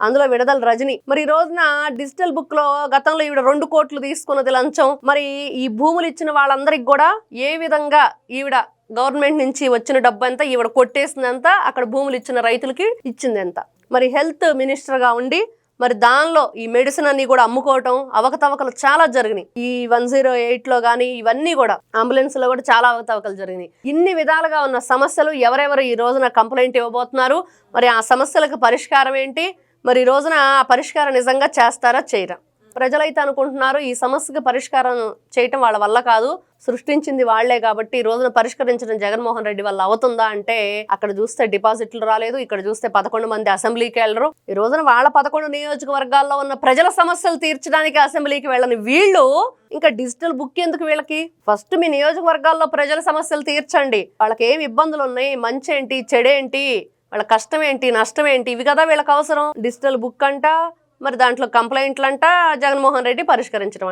అందులో విడదల రజని. మరి ఈ రోజున డిజిటల్ బుక్లో గతంలో ఈవిడ రెండు కోట్లు తీసుకున్నది లంచం. మరి ఈ భూములు ఇచ్చిన వాళ్ళందరికి కూడా ఏ విధంగా ఈవిడ గవర్నమెంట్ నుంచి వచ్చిన డబ్బు ఎంత ఈవిడ కొట్టేసిందంతా అక్కడ భూములు ఇచ్చిన రైతులకి ఇచ్చింది ఎంత మరి హెల్త్ మినిస్టర్గా ఉండి మరి దానిలో ఈ మెడిసిన్ అన్ని కూడా అమ్ముకోవటం అవకతవకలు చాలా జరిగినాయి. ఈ వన్ జీరో ఎయిట్లో కానీ ఇవన్నీ కూడా అంబులెన్స్లో కూడా చాలా అవకతవకలు జరిగినాయి. ఇన్ని విధాలుగా ఉన్న సమస్యలు ఎవరెవరు ఈ రోజున కంప్లైంట్ ఇవ్వబోతున్నారు? మరి ఆ సమస్యలకు పరిష్కారం ఏంటి? మరి ఈ రోజున ఆ పరిష్కారం నిజంగా చేస్తారా చేయరా? ప్రజలైతే అనుకుంటున్నారు ఈ సమస్యకు పరిష్కారం చేయటం వాళ్ళ వల్ల కాదు సృష్టించింది వాళ్ళే కాబట్టి ఈ రోజున పరిష్కరించడం జగన్మోహన్ రెడ్డి వల్ల అవుతుందా అంటే అక్కడ చూస్తే డిపాజిట్లు రాలేదు ఇక్కడ చూస్తే పదకొండు మంది అసెంబ్లీకి వెళ్ళరు. ఈ రోజున వాళ్ళ పదకొండు నియోజకవర్గాల్లో ఉన్న ప్రజల సమస్యలు తీర్చడానికి అసెంబ్లీకి వెళ్ళని వీళ్ళు ఇంకా డిజిటల్ బుక్ ఎందుకు వీళ్ళకి? ఫస్ట్ మీ నియోజకవర్గాల్లో ప్రజల సమస్యలు తీర్చండి. వాళ్ళకి ఏమి ఇబ్బందులు ఉన్నాయి? మంచి ఏంటి చెడేంటి? వాళ్ళ కష్టం ఏంటి నష్టం ఏంటి? ఇవి కదా వీళ్ళకి అవసరం. డిజిటల్ బుక్ అంట మరి దాంట్లో కంప్లైంట్లు అంట జగన్మోహన్ రెడ్డి పరిష్కరించడం